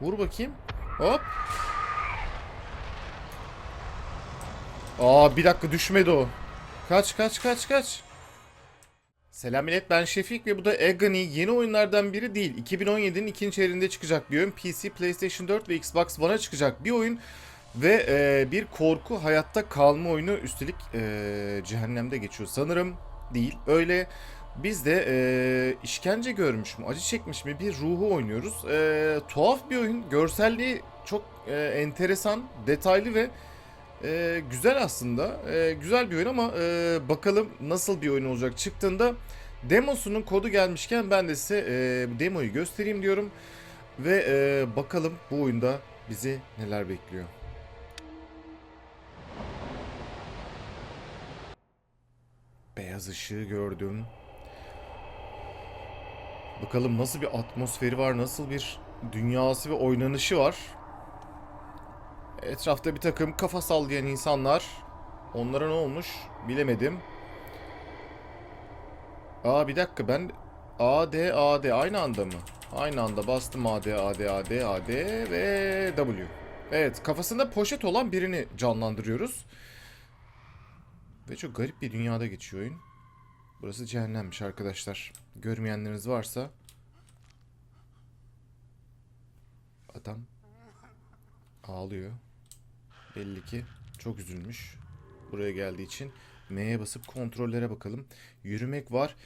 Vur bakayım. Hop. Aa bir dakika düşmedi o. Kaç kaç kaç kaç. Selam millet ben Şefik ve bu da Agony yeni oyunlardan biri değil. 2017'nin ikinci çeyreğinde çıkacak bir oyun. PC, PlayStation 4 ve Xbox One'a çıkacak bir oyun. Ve e, bir korku hayatta kalma oyunu üstelik e, cehennemde geçiyor sanırım. Değil öyle. Biz de e, işkence görmüş mü, acı çekmiş mi bir ruhu oynuyoruz. E, tuhaf bir oyun. Görselliği çok e, enteresan, detaylı ve e, güzel aslında. E, güzel bir oyun ama e, bakalım nasıl bir oyun olacak çıktığında. Demosunun kodu gelmişken ben de size e, demoyu göstereyim diyorum. Ve e, bakalım bu oyunda bizi neler bekliyor. Beyaz ışığı gördüm. Bakalım nasıl bir atmosferi var, nasıl bir dünyası ve oynanışı var. Etrafta bir takım kafa sallayan insanlar. Onlara ne olmuş bilemedim. Aa bir dakika ben A, D, A, D aynı anda mı? Aynı anda bastım A, D, A, D, A, D, A, D ve W. Evet kafasında poşet olan birini canlandırıyoruz. Ve çok garip bir dünyada geçiyor oyun. Burası cehennemmiş arkadaşlar. Görmeyenleriniz varsa. Adam ağlıyor. Belli ki çok üzülmüş. Buraya geldiği için. M'ye basıp kontrollere bakalım. Yürümek var.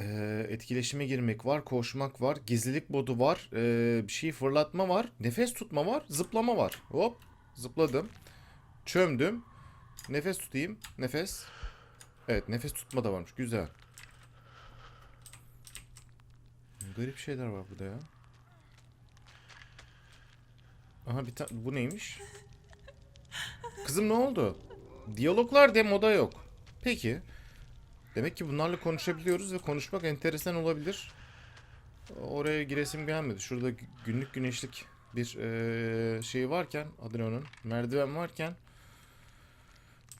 Ee, etkileşime girmek var. Koşmak var. Gizlilik modu var. Ee, bir şey fırlatma var. Nefes tutma var. Zıplama var. Hop. Zıpladım. Çömdüm. Nefes tutayım. Nefes. Evet nefes tutma da varmış. Güzel. Garip şeyler var burada ya. Aha bir tane bu neymiş? Kızım ne oldu? Diyaloglar demoda yok. Peki. Demek ki bunlarla konuşabiliyoruz ve konuşmak enteresan olabilir. Oraya giresim gelmedi. Şurada gü- günlük güneşlik bir eee, şey varken adı? Merdiven varken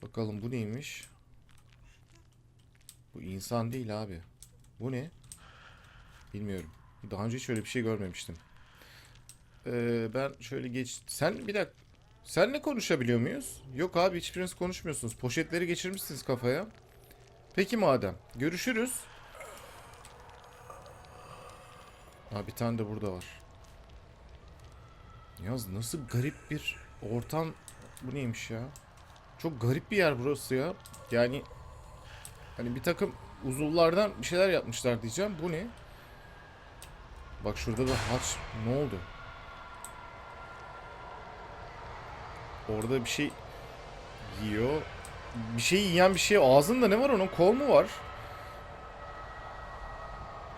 Bakalım bu neymiş? Bu insan değil abi. Bu ne? Bilmiyorum. Daha önce hiç öyle bir şey görmemiştim. Ee, ben şöyle geç... Sen bir dakika. Senle konuşabiliyor muyuz? Yok abi hiçbiriniz konuşmuyorsunuz. Poşetleri geçirmişsiniz kafaya. Peki madem. Görüşürüz. Ha bir tane de burada var. Yaz nasıl garip bir ortam. Bu neymiş ya? Çok garip bir yer burası ya. Yani hani bir takım uzuvlardan bir şeyler yapmışlar diyeceğim. Bu ne? Bak şurada da haç. Ne oldu? Orada bir şey yiyor. Bir şey yiyen bir şey. Ağzında ne var onun? Kol mu var?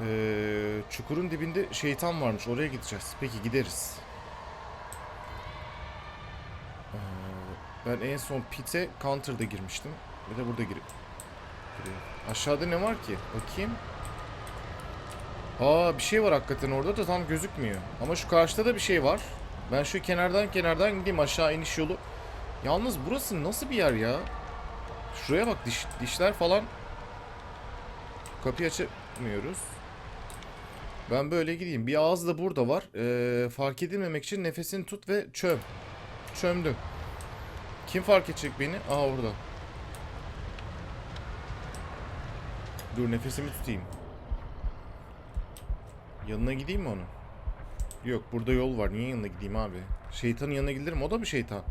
Ee, çukurun dibinde şeytan varmış. Oraya gideceğiz. Peki gideriz. Ee, ben en son pit'e counter'da girmiştim. Bir de burada girip giriyorum. Aşağıda ne var ki? Bakayım. Aa bir şey var hakikaten orada da tam gözükmüyor. Ama şu karşıda da bir şey var. Ben şu kenardan kenardan gideyim aşağı iniş yolu. Yalnız burası nasıl bir yer ya? Şuraya bak diş, dişler falan. Kapıyı açamıyoruz. Ben böyle gideyim. Bir ağız da burada var. Ee, fark edilmemek için nefesini tut ve çöm. Çömdüm. Kim fark edecek beni? Aa orada. Dur nefesimi tutayım. Yanına gideyim mi onun? Yok burada yol var. Niye yanına gideyim abi? Şeytanın yanına giderim. O da bir şeytan.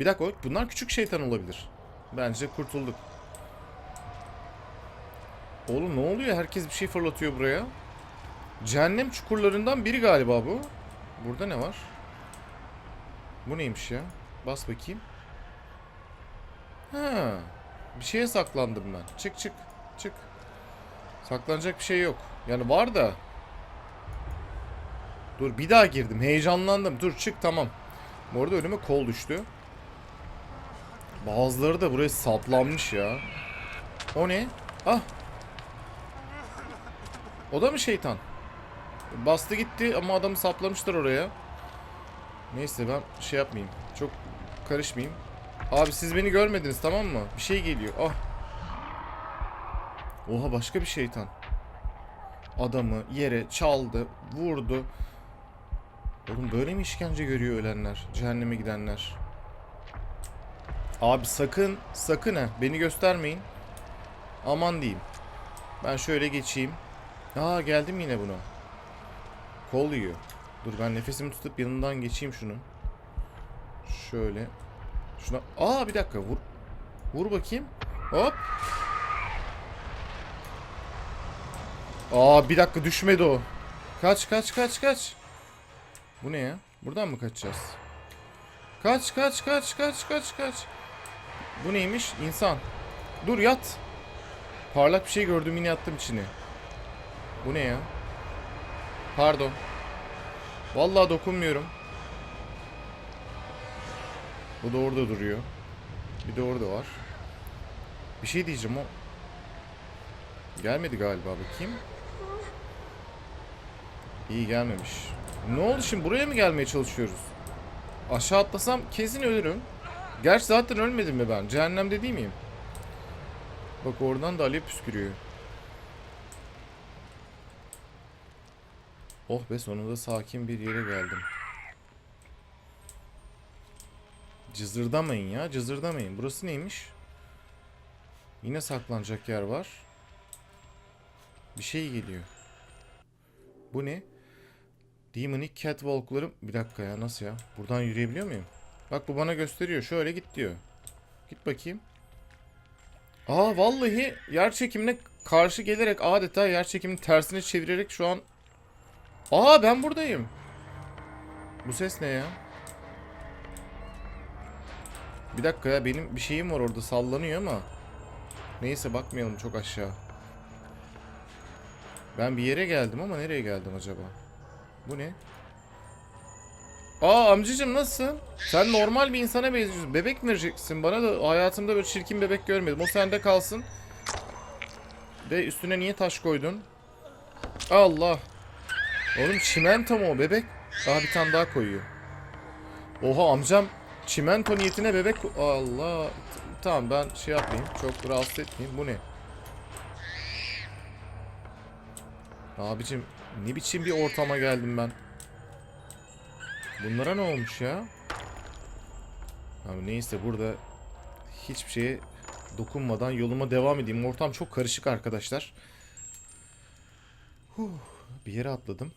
Bir dakika bunlar küçük şeytan olabilir. Bence kurtulduk. Oğlum ne oluyor? Herkes bir şey fırlatıyor buraya. Cehennem çukurlarından biri galiba bu. Burada ne var? Bu neymiş ya? Bas bakayım. Ha. Bir şeye saklandım ben. Çık çık. Çık. Saklanacak bir şey yok. Yani var da. Dur bir daha girdim. Heyecanlandım. Dur çık tamam. Bu arada önüme kol düştü. Bazıları da buraya saplanmış ya. O ne? Ah. O da mı şeytan? Bastı gitti ama adamı saplamışlar oraya. Neyse ben şey yapmayayım. Çok karışmayayım. Abi siz beni görmediniz tamam mı? Bir şey geliyor. Ah. Oha başka bir şeytan. Adamı yere çaldı, vurdu. Oğlum böyle mi işkence görüyor ölenler? Cehenneme gidenler. Abi sakın, sakın ha. Beni göstermeyin. Aman diyeyim. Ben şöyle geçeyim. Aa geldim yine buna. Kol yiyor. Dur ben nefesimi tutup yanından geçeyim şunun. Şöyle. Şuna. Aa bir dakika vur. Vur bakayım. Hop. Aa bir dakika düşmedi o. Kaç kaç kaç kaç. Bu ne ya? Buradan mı kaçacağız? Kaç kaç kaç kaç kaç kaç. Bu neymiş? İnsan. Dur yat. Parlak bir şey gördüm yine yattım içine. Bu ne ya? Pardon. Vallahi dokunmuyorum. Bu da orada duruyor. Bir de orada var. Bir şey diyeceğim o. Gelmedi galiba bakayım. İyi gelmemiş. Ne oldu şimdi buraya mı gelmeye çalışıyoruz? Aşağı atlasam kesin ölürüm. Gerçi zaten ölmedim mi ben? Cehennemde değil miyim? Bak oradan da alev püskürüyor. Oh be sonunda sakin bir yere geldim. Cızırdamayın ya cızırdamayın. Burası neymiş? Yine saklanacak yer var. Bir şey geliyor. Bu ne? Demonic Catwalk'larım... Bir dakika ya nasıl ya? Buradan yürüyebiliyor muyum? Bak bu bana gösteriyor. Şöyle git diyor. Git bakayım. Aa vallahi yer çekimine karşı gelerek adeta yer çekimini tersine çevirerek şu an... Aa ben buradayım. Bu ses ne ya? Bir dakika ya benim bir şeyim var orada sallanıyor ama. Neyse bakmayalım çok aşağı. Ben bir yere geldim ama nereye geldim acaba? Bu ne? Aa amcacım nasılsın? Sen normal bir insana benziyorsun. Bebek mi vereceksin? Bana da hayatımda böyle çirkin bebek görmedim. O sende kalsın. Ve üstüne niye taş koydun? Allah. Oğlum çimento mu o bebek? Daha bir tane daha koyuyor. Oha amcam çimento niyetine bebek... Allah. Tamam ben şey yapmayayım. Çok rahatsız etmeyeyim. Bu ne? Abicim ne biçim bir ortama geldim ben. Bunlara ne olmuş ya? Abi neyse burada hiçbir şeye dokunmadan yoluma devam edeyim. Ortam çok karışık arkadaşlar. Huh, bir yere atladım.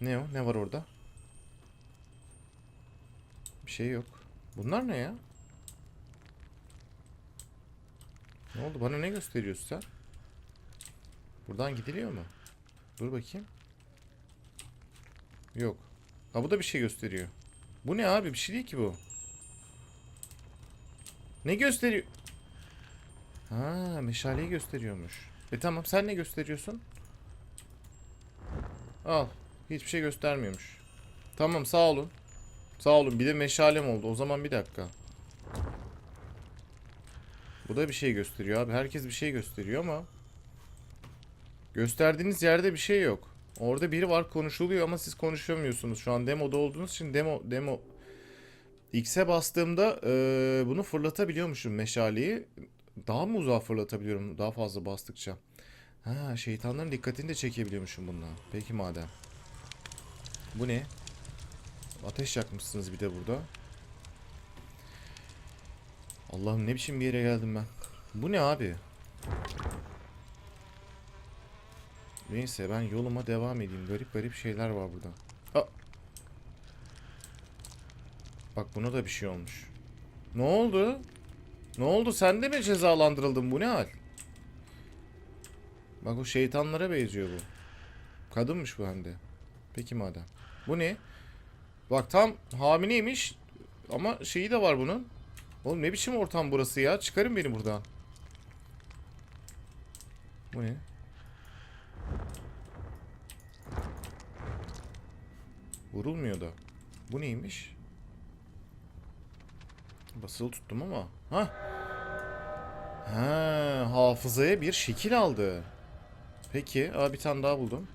Ne o? Ne var orada? Bir şey yok. Bunlar ne ya? Ne oldu? Bana ne gösteriyorsun sen? Buradan gidiliyor mu? Dur bakayım. Yok. Ha bu da bir şey gösteriyor. Bu ne abi? Bir şey değil ki bu. Ne gösteriyor? Ha, meşaleyi gösteriyormuş. E tamam sen ne gösteriyorsun? Al. Hiçbir şey göstermiyormuş. Tamam sağ olun. Sağ olun. Bir de meşalem oldu. O zaman bir dakika. Bu da bir şey gösteriyor abi. Herkes bir şey gösteriyor ama gösterdiğiniz yerde bir şey yok. Orada biri var konuşuluyor ama siz konuşamıyorsunuz. Şu an demoda olduğunuz için demo demo X'e bastığımda eee, bunu fırlatabiliyormuşum meşaleyi. Daha mı uzağa fırlatabiliyorum daha fazla bastıkça? Ha şeytanların dikkatini de çekebiliyormuşum bununla. Peki madem. Bu ne? Ateş yakmışsınız bir de burada. Allah'ım ne biçim bir yere geldim ben. Bu ne abi? Neyse ben yoluma devam edeyim. Garip garip şeyler var burada. Aa! Bak buna da bir şey olmuş. Ne oldu? Ne oldu? Sen de mi cezalandırıldın? Bu ne hal? Bak o şeytanlara benziyor bu. Kadınmış bu hem de. Peki madem. Bu ne? Bak tam hamileymiş. Ama şeyi de var bunun. Oğlum ne biçim ortam burası ya? Çıkarın beni buradan. Bu ne? Vurulmuyor da. Bu neymiş? Basılı tuttum ama. Ha. Ha, hafızaya bir şekil aldı. Peki, aa bir tane daha buldum.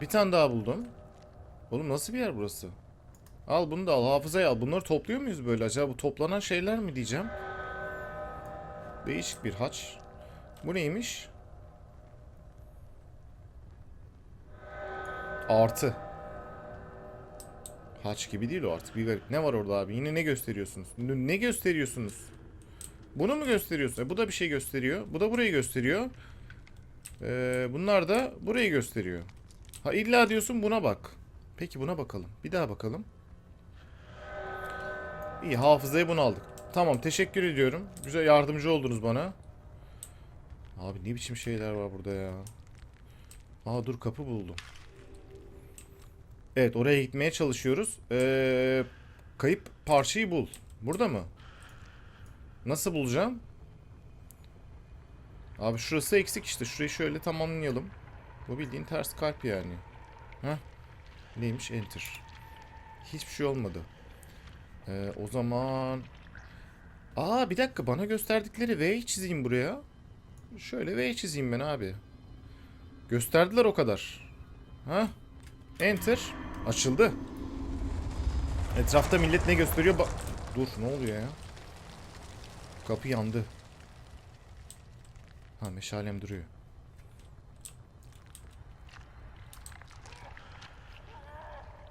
Bir tane daha buldum. Oğlum nasıl bir yer burası? Al bunu da al, hafızaya al. Bunları topluyor muyuz böyle? Acaba bu toplanan şeyler mi diyeceğim? Değişik bir haç. Bu neymiş? Artı. Haç gibi değil o artık bir garip. Ne var orada abi? Yine ne gösteriyorsunuz? Ne gösteriyorsunuz? Bunu mu gösteriyorsun? E, bu da bir şey gösteriyor. Bu da burayı gösteriyor. Ee, bunlar da burayı gösteriyor. Ha illa diyorsun buna bak. Peki buna bakalım. Bir daha bakalım. İyi hafızayı bunu aldık. Tamam teşekkür ediyorum. Güzel yardımcı oldunuz bana. Abi ne biçim şeyler var burada ya. Aa dur kapı buldum. Evet oraya gitmeye çalışıyoruz. Ee, kayıp parçayı bul. Burada mı? Nasıl bulacağım? Abi şurası eksik işte. Şurayı şöyle tamamlayalım. Bu bildiğin ters kalp yani. Heh. Neymiş? Enter. Hiçbir şey olmadı. Ee, o zaman... Aa bir dakika bana gösterdikleri V çizeyim buraya. Şöyle V çizeyim ben abi. Gösterdiler o kadar. Ha? Enter. Açıldı. Etrafta millet ne gösteriyor? Bak. Dur ne oluyor ya? Kapı yandı. Ha meşalem duruyor.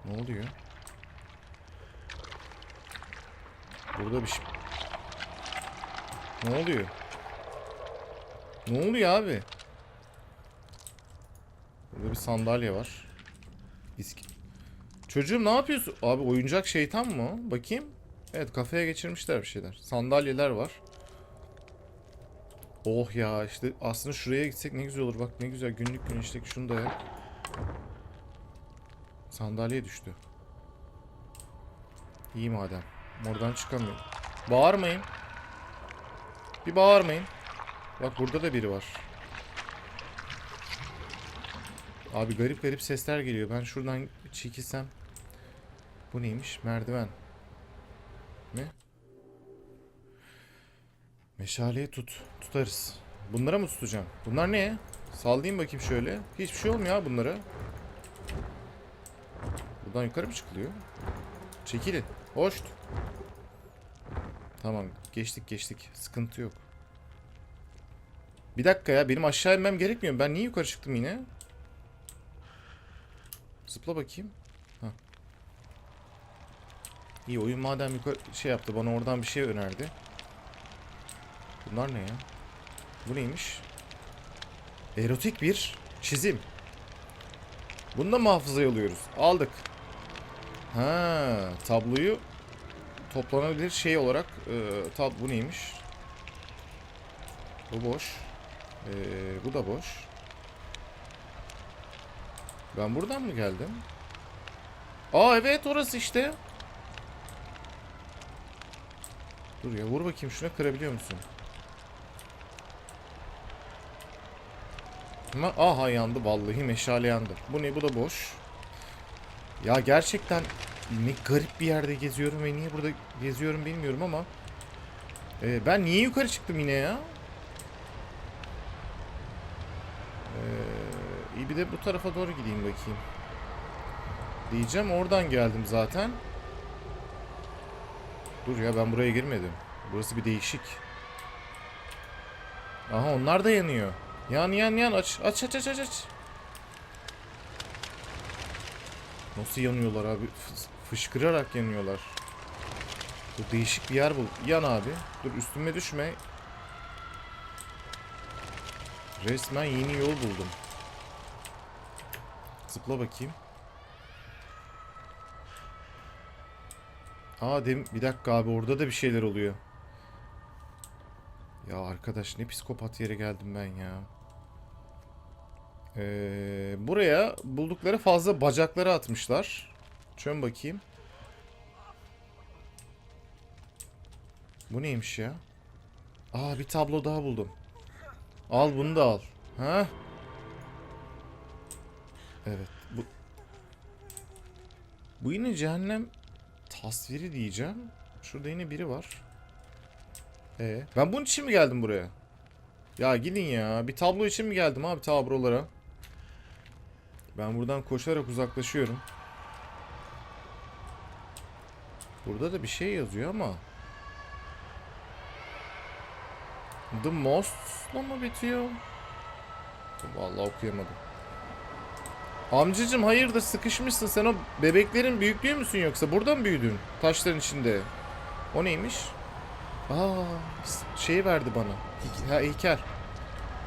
Ne oluyor? Burada bir şey... Ne oluyor? Ne oluyor abi? Burada bir sandalye var. İski... Çocuğum ne yapıyorsun? Abi oyuncak şeytan mı? Bakayım. Evet kafeye geçirmişler bir şeyler. Sandalyeler var. Oh ya işte aslında şuraya gitsek ne güzel olur. Bak ne güzel günlük güneşlik şunu da yap. Sandalye düştü. İyi madem. Oradan çıkamıyorum. Bağırmayın. Bir bağırmayın. Bak burada da biri var. Abi garip garip sesler geliyor. Ben şuradan çekilsem. Bu neymiş? Merdiven. Ne? Meşaleyi tut. Tutarız. Bunlara mı tutacağım? Bunlar ne? Sallayayım bakayım şöyle. Hiçbir şey olmuyor bunlara. Buradan yukarı mı çıkılıyor? Çekilin. Hoşt. Tamam. Geçtik geçtik. Sıkıntı yok. Bir dakika ya. Benim aşağı inmem gerekmiyor. Ben niye yukarı çıktım yine? Zıpla bakayım. Hah. İyi oyun madem yukarı şey yaptı. Bana oradan bir şey önerdi. Bunlar ne ya? Bu neymiş? Erotik bir çizim. Bunu da mı hafızaya alıyoruz? Aldık. Ha, tabloyu toplanabilir şey olarak e, tab bu neymiş? Bu boş. E, bu da boş. Ben buradan mı geldim? Aa evet orası işte. Dur ya vur bakayım şuna kırabiliyor musun? Aha yandı vallahi meşale yandı. Bu ne bu da boş. Ya gerçekten ne garip bir yerde geziyorum ve niye burada geziyorum bilmiyorum ama Ee, ben niye yukarı çıktım yine ya? Ee, iyi bir de bu tarafa doğru gideyim bakayım. Diyeceğim oradan geldim zaten. Dur ya ben buraya girmedim. Burası bir değişik. Aha onlar da yanıyor. Yan yan yan aç aç aç aç aç. Nasıl yanıyorlar abi? Fı- Fışkırarak yanıyorlar. Bu değişik bir yer bul. Yan abi. Dur üstüme düşme. Resmen yeni yol buldum. Zıpla bakayım. Aa dem bir dakika abi orada da bir şeyler oluyor. Ya arkadaş ne psikopat yere geldim ben ya. Ee, buraya buldukları fazla bacakları atmışlar. Çön bakayım. Bu neymiş ya? Aa bir tablo daha buldum. Al bunu da al. Ha? Evet. Bu Bu yine cehennem tasviri diyeceğim. Şurada yine biri var. Ee, ben bunun için mi geldim buraya? Ya gidin ya. Bir tablo için mi geldim abi tablolara? Ben buradan koşarak uzaklaşıyorum. Burada da bir şey yazıyor ama. The Most'la mı bitiyor? Vallahi okuyamadım. Amcacım hayırdır sıkışmışsın sen o bebeklerin büyüklüğü müsün yoksa burada mı büyüdün taşların içinde? O neymiş? Aa şeyi verdi bana. Heyke- Ha, heykel.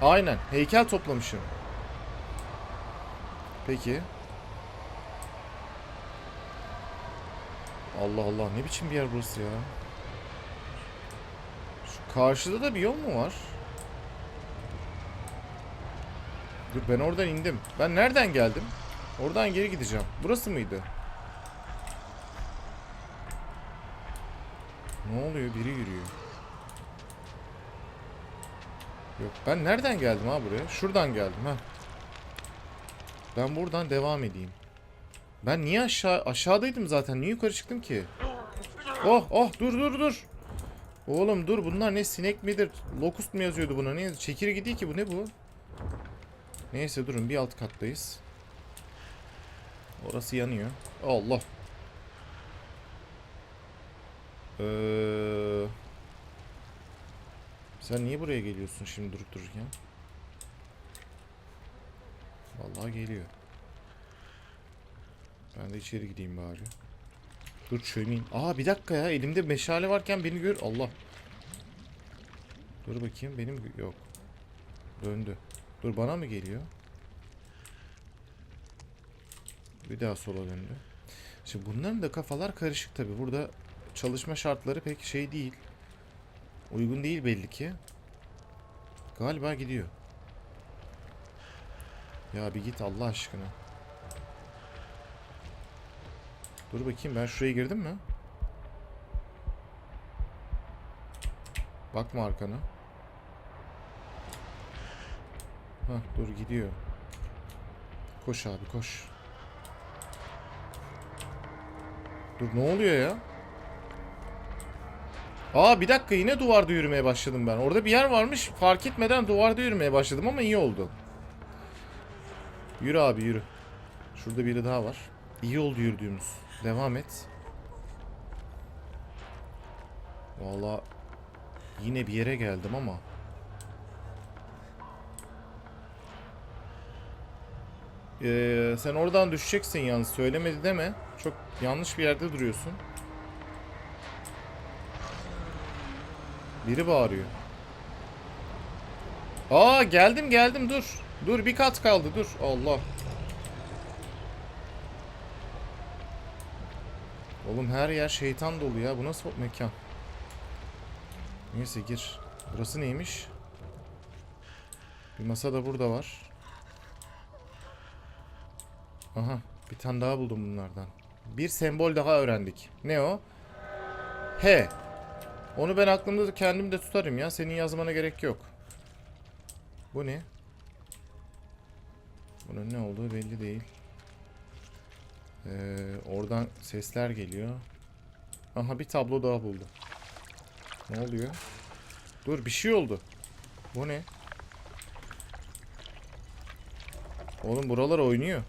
Aynen heykel toplamışım. Peki. Allah Allah ne biçim bir yer burası ya? Şu karşıda da bir yol mu var? Dur ben oradan indim. Ben nereden geldim? Oradan geri gideceğim. Burası mıydı? Ne oluyor? Biri yürüyor. Yok ben nereden geldim ha buraya? Şuradan geldim ha. Ben buradan devam edeyim. Ben niye aşağı aşağıdaydım zaten. Niye yukarı çıktım ki? Oh oh dur dur dur. Oğlum dur bunlar ne sinek midir? Locust mu yazıyordu buna? Ne? Çekirge değil ki bu ne bu? Neyse durun bir alt kattayız. Orası yanıyor. Allah. Ee, sen niye buraya geliyorsun şimdi durup dururken? Vallahi geliyor. Ben de içeri gideyim bari. Dur çömeyim. Aa bir dakika ya elimde meşale varken beni gör. Allah. Dur bakayım benim yok. Döndü. Dur bana mı geliyor? Bir daha sola döndü. Şimdi bunların da kafalar karışık tabi. Burada çalışma şartları pek şey değil. Uygun değil belli ki. Galiba gidiyor. Ya bir git Allah aşkına. Dur bakayım ben şuraya girdim mi? Bakma arkana. Hah dur gidiyor. Koş abi koş. Dur ne oluyor ya? Aa bir dakika yine duvarda yürümeye başladım ben. Orada bir yer varmış fark etmeden duvarda yürümeye başladım ama iyi oldu. Yürü abi yürü. Şurada biri daha var. İyi oldu yürüdüğümüz. Devam et. Valla yine bir yere geldim ama. Ee, sen oradan düşeceksin yalnız söylemedi deme. Çok yanlış bir yerde duruyorsun. Biri bağırıyor. Aa geldim geldim dur. Dur bir kat kaldı dur. Allah. Oğlum her yer şeytan dolu ya. Bu nasıl mekan? Neyse gir. Burası neymiş? Bir masa da burada var. Aha bir tane daha buldum bunlardan. Bir sembol daha öğrendik. Ne o? H. Onu ben aklımda da kendim de tutarım ya. Senin yazmana gerek yok. Bu ne? Bunun ne olduğu belli değil. Ee, oradan sesler geliyor. Aha bir tablo daha buldum. Ne oluyor? Dur bir şey oldu. Bu ne? Oğlum buralar oynuyor.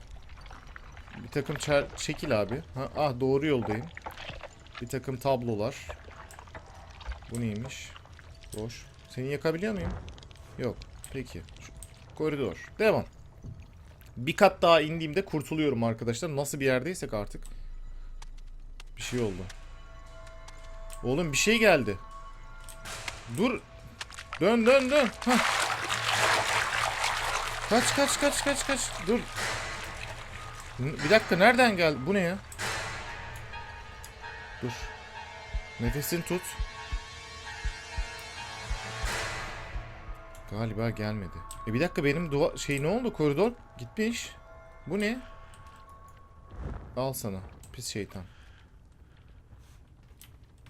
Bir takım çekil abi. Ha, ah doğru yoldayım. Bir takım tablolar. Bu neymiş? Boş. Seni yakabiliyor muyum? Yok. Peki. Şu- koridor. Devam. Bir kat daha indiğimde kurtuluyorum arkadaşlar. Nasıl bir yerdeysek artık. Bir şey oldu. Oğlum bir şey geldi. Dur. Dön dön dön. Hah. Kaç kaç kaç kaç kaç. Dur. Bir dakika nereden geldi? Bu ne ya? Dur. Nefesini tut. Galiba gelmedi. E bir dakika benim duva şey ne oldu? Koridor gitmiş. Bu ne? Al sana. Pis şeytan.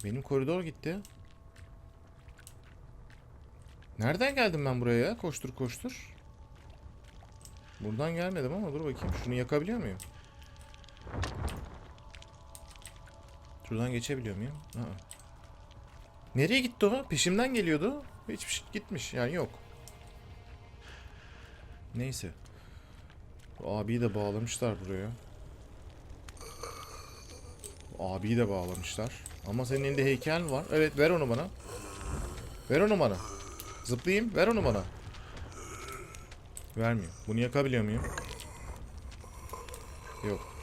Benim koridor gitti. Nereden geldim ben buraya ya? Koştur koştur. Buradan gelmedim ama dur bakayım. Şunu yakabiliyor muyum? Şuradan geçebiliyor muyum? Aa. Nereye gitti o? Peşimden geliyordu. Hiçbir şey gitmiş. Yani yok. Neyse. Abiyi de bağlamışlar buraya. Bu abiyi de bağlamışlar. Ama senin elinde heykel var. Evet ver onu bana. Ver onu bana. Zıplayayım. Ver onu bana. Vermiyor. Bunu yakabiliyor muyum? Yok.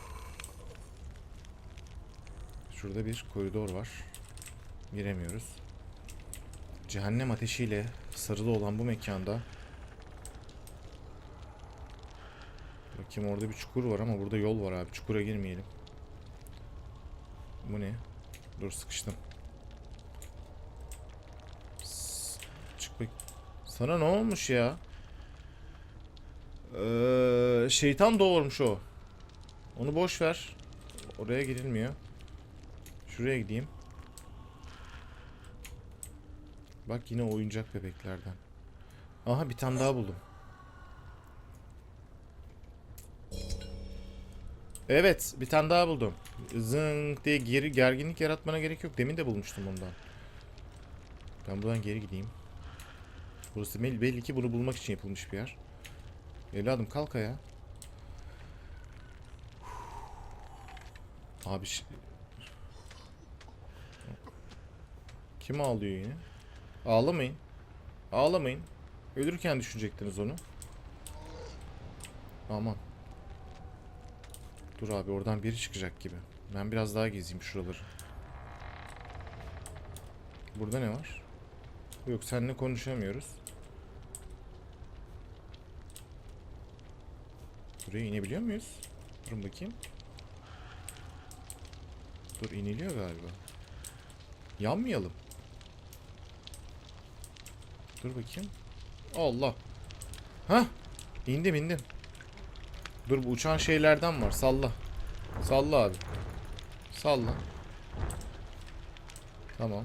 Şurada bir koridor var. Giremiyoruz. Cehennem ateşiyle sarılı olan bu mekanda Bakayım orada bir çukur var ama burada yol var abi. Çukura girmeyelim. Bu ne? Dur sıkıştım. Çık bak. Sana ne olmuş ya? Ee, şeytan doğurmuş o. Onu boş ver. Oraya girilmiyor. Şuraya gideyim. Bak yine oyuncak bebeklerden. Aha bir tane daha buldum. Evet, bir tane daha buldum. Zınk diye geri gerginlik yaratmana gerek yok. Demin de bulmuştum ondan. Ben buradan geri gideyim. Burası belli ki bunu bulmak için yapılmış bir yer. Evladım kalk ayağa. Abi Kim ağlıyor yine? Ağlamayın. Ağlamayın. Ölürken düşünecektiniz onu. Aman. Dur abi oradan biri çıkacak gibi. Ben biraz daha gezeyim şuraları. Burada ne var? Yok seninle konuşamıyoruz. Buraya inebiliyor muyuz? Durun bakayım. Dur iniliyor galiba. Yanmayalım. Dur bakayım. Allah. Hah. İndim indim. Dur bu uçan şeylerden var. Salla. Salla abi. Salla. Tamam.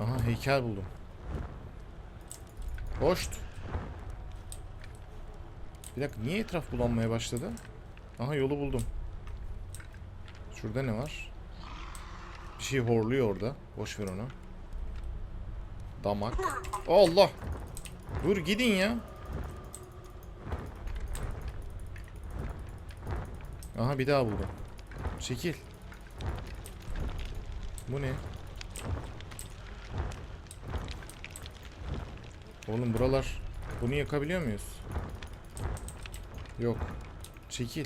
Aha heykel buldum. Hoşt. Bir dakika niye etraf bulanmaya başladı? Aha yolu buldum. Şurada ne var? Bir şey horluyor orada. Boş ver onu. Damak. Allah. Dur gidin ya. Aha bir daha buldum. Çekil. Bu ne? Oğlum buralar. Bunu yakabiliyor muyuz? Yok. Çekil.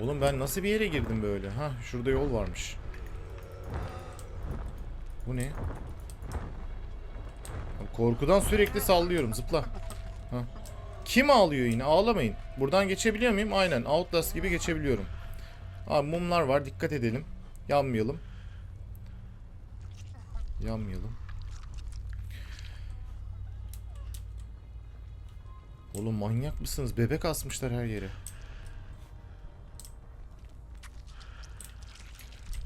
Oğlum ben nasıl bir yere girdim böyle? Ha şurada yol varmış. Bu ne? Korkudan sürekli sallıyorum. Zıpla. Ha. Kim ağlıyor yine? Ağlamayın. Buradan geçebiliyor muyum? Aynen. Outlast gibi geçebiliyorum. Abi mumlar var. Dikkat edelim. Yanmayalım. Yanmayalım. Manyak mısınız? Bebek asmışlar her yere.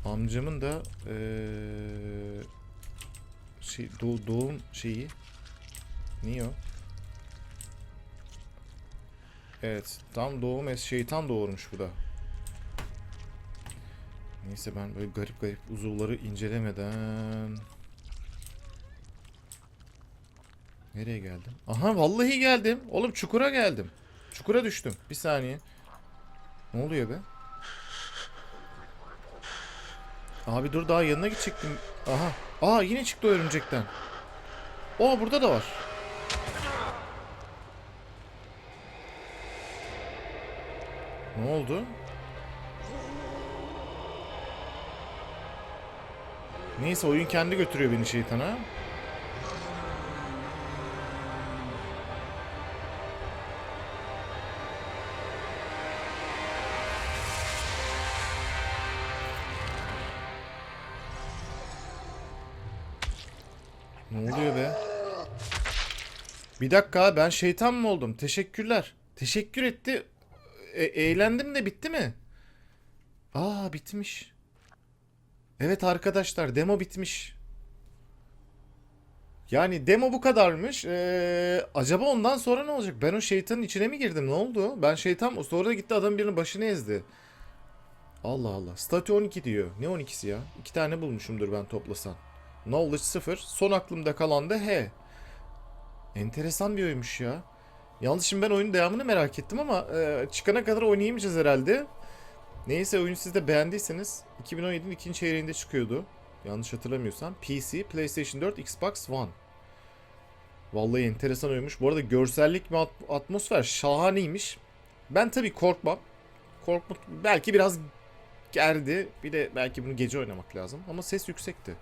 Amcamın da eee şey doğ- doğum şeyi niye o? Evet, tam doğum es şeytan doğurmuş bu da. Neyse ben böyle garip garip uzuvları incelemeden Nereye geldim? Aha vallahi geldim. Oğlum çukura geldim. Çukura düştüm. Bir saniye. Ne oluyor be? Abi dur daha yanına gidecektim. Aha. Aa yine çıktı o örümcekten. Aa burada da var. Ne oldu? Neyse oyun kendi götürüyor beni şeytana. Bir dakika ben şeytan mı oldum? Teşekkürler. Teşekkür etti. E- eğlendim de bitti mi? Aa bitmiş. Evet arkadaşlar demo bitmiş. Yani demo bu kadarmış. Ee, acaba ondan sonra ne olacak? Ben o şeytanın içine mi girdim? Ne oldu? Ben şeytan sonra gitti adam birinin başını ezdi. Allah Allah. Statü 12 diyor. Ne 12'si ya? İki tane bulmuşumdur ben toplasan. Knowledge 0. Son aklımda kalan da H. Enteresan bir oyunmuş ya. Yalnız şimdi ben oyunun devamını merak ettim ama e, çıkana kadar oynayamayacağız herhalde. Neyse oyunu siz de beğendiyseniz 2017'nin ikinci çeyreğinde çıkıyordu. Yanlış hatırlamıyorsam. PC, PlayStation 4, Xbox One. Vallahi enteresan oyunmuş. Bu arada görsellik ve at- atmosfer şahaneymiş. Ben tabii korkmam. Korkma belki biraz gerdi. Bir de belki bunu gece oynamak lazım. Ama ses yüksekti.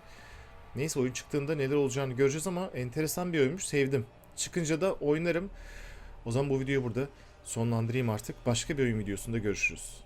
Neyse oyun çıktığında neler olacağını göreceğiz ama enteresan bir oyunmuş. Sevdim. Çıkınca da oynarım. O zaman bu videoyu burada sonlandırayım artık. Başka bir oyun videosunda görüşürüz.